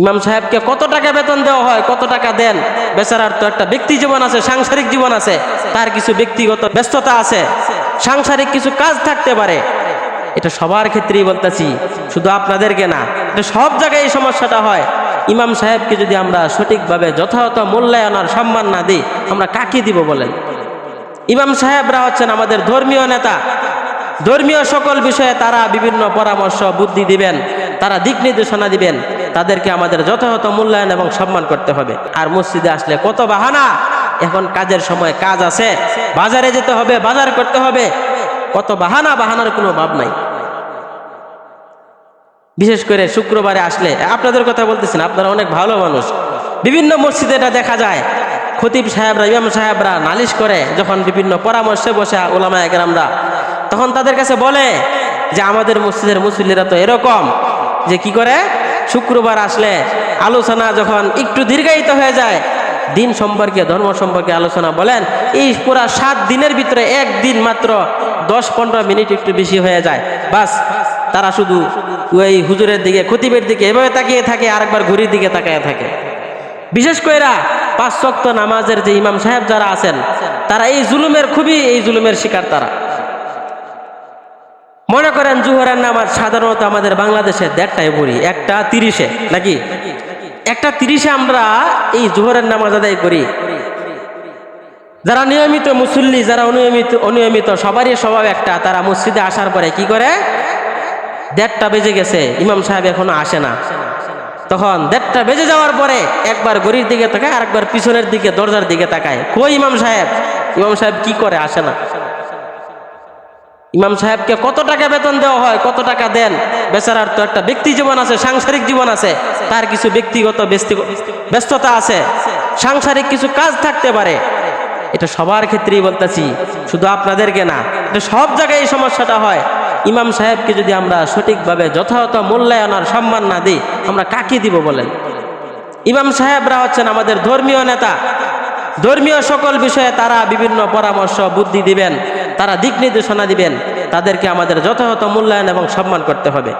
ইমাম সাহেবকে কত টাকা বেতন দেওয়া হয়, কত টাকা দেন? বেচারার তো একটা ব্যক্তি জীবন আছে, সাংসারিক জীবন আছে, তার কিছু ব্যক্তিগত ব্যস্ততা আছে, সাংসারিক কিছু কাজ থাকতে পারে। এটা সবার ক্ষেত্রেই বলতেছি, শুধু আপনাদেরকে না, এটা সব জায়গায় এই সমস্যাটা হয়। ইমাম সাহেবকে যদি আমরা সঠিকভাবে যথাযথ মূল্যায়ন আর সম্মান না দিই, আমরা কাকে দিব বলেন? ইমাম সাহেবরা হচ্ছেন আমাদের ধর্মীয় নেতা। ধর্মীয় সকল বিষয়ে তারা বিভিন্ন পরামর্শ, বুদ্ধি দিবেন, তারা দিক নির্দেশনা দিবেন। তাদেরকে আমাদের যথাযথ মূল্যায়ন এবং সম্মান করতে হবে। আর মসজিদে আসলে কত বাহানা? এখন কাজের সময় কাজ আছে, বাজারে যেতে হবে, বাজার করতে হবে। কত বাহানা? বাহানার কোনো ভাব নাই। বিশেষ করে শুক্রবারে আসলে, আপনাদের কথা বলতেছেন, আপনারা অনেক ভালো মানুষ। বিভিন্ন মসজিদে এটা দেখা যায়। খতিব সাহেবরা, ইমাম সাহেবরা নালিশ করে, যখন বিভিন্ন পরামর্শে বসে ওলামা একরামরা, তখন তাদের কাছে বলে যে, আমাদের মসজিদের মুসল্লিরা তো এরকম, যে কি করে? শুক্রবার আসলে আলোচনা যখন একটু দীর্ঘায়িত হয়ে যায়, দিন সম্পর্কে, ধর্ম সম্পর্কে আলোচনা বলেন, এই পুরা সাত দিনের ভিতরে একদিন মাত্র দশ পনেরো মিনিট একটু বেশি হয়ে যায়। বাস, তারা শুধু ওই হুজুরের দিকে, খতিবের দিকে এভাবে তাকিয়ে থাকে, আরেকবার ঘুরির দিকে তাকিয়ে থাকে। বিশেষ কইরা পাঁচ শক্ত নামাজের যে ইমাম সাহেব যারা আছেন, তারা এই জুলুমের, খুবই এই জুলুমের শিকার তারা। করেন জুহরের নামাজ সাধারণত আমাদের বাংলাদেশে দেড়টায় পড়ি, একটা তিরিশে, নাকি? একটা তিরিশে আমরা এই জোহরের নামাজ আদায় করি। যারা নিয়মিত মুসল্লি, যারা অনিয়মিত অনিয়মিত, সবারই স্বভাব একটা। তারা মসজিদে আসার পরে কি করে? দেড়টা বেজে গেছে, ইমাম সাহেব এখনও আসে না। তখন দেড়টা বেজে যাওয়ার পরে একবার গড়ির দিকে তাকায় আর একবার পিছনের দিকে, দরজার দিকে তাকায়। কই ইমাম সাহেব? ইমাম সাহেব কি করে? আসে না। ইমাম সাহেবকে কত টাকা বেতন দেওয়া হয়, কত টাকা দেন? বেচারার তো একটা ব্যক্তি জীবন আছে, সাংসারিক জীবন আছে, তার কিছু ব্যক্তিগত ব্যস্তি- ব্যস্ততা আছে, সাংসারিক কিছু কাজ থাকতে পারে। এটা সবার ক্ষেত্রেই বলতেছি, শুধু আপনাদেরকে না, এটা সব জায়গায় এই সমস্যাটা হয়। ইমাম সাহেবকে যদি আমরা সঠিকভাবে যথাযথ মূল্যায়ন আর সম্মান না দিই, আমরা কাকে দিব বলেন? ইমাম সাহেবরা হচ্ছেন আমাদের ধর্মীয় নেতা। ধর্মীয় সকল বিষয়ে তারা বিভিন্ন পরামর্শ, বুদ্ধি দিবেন। তারা দিক নির্দেশনা দিবেন। তাদেরকে আমাদের যথাযথ মূল্যায়ন এবং সম্মান করতে হবে।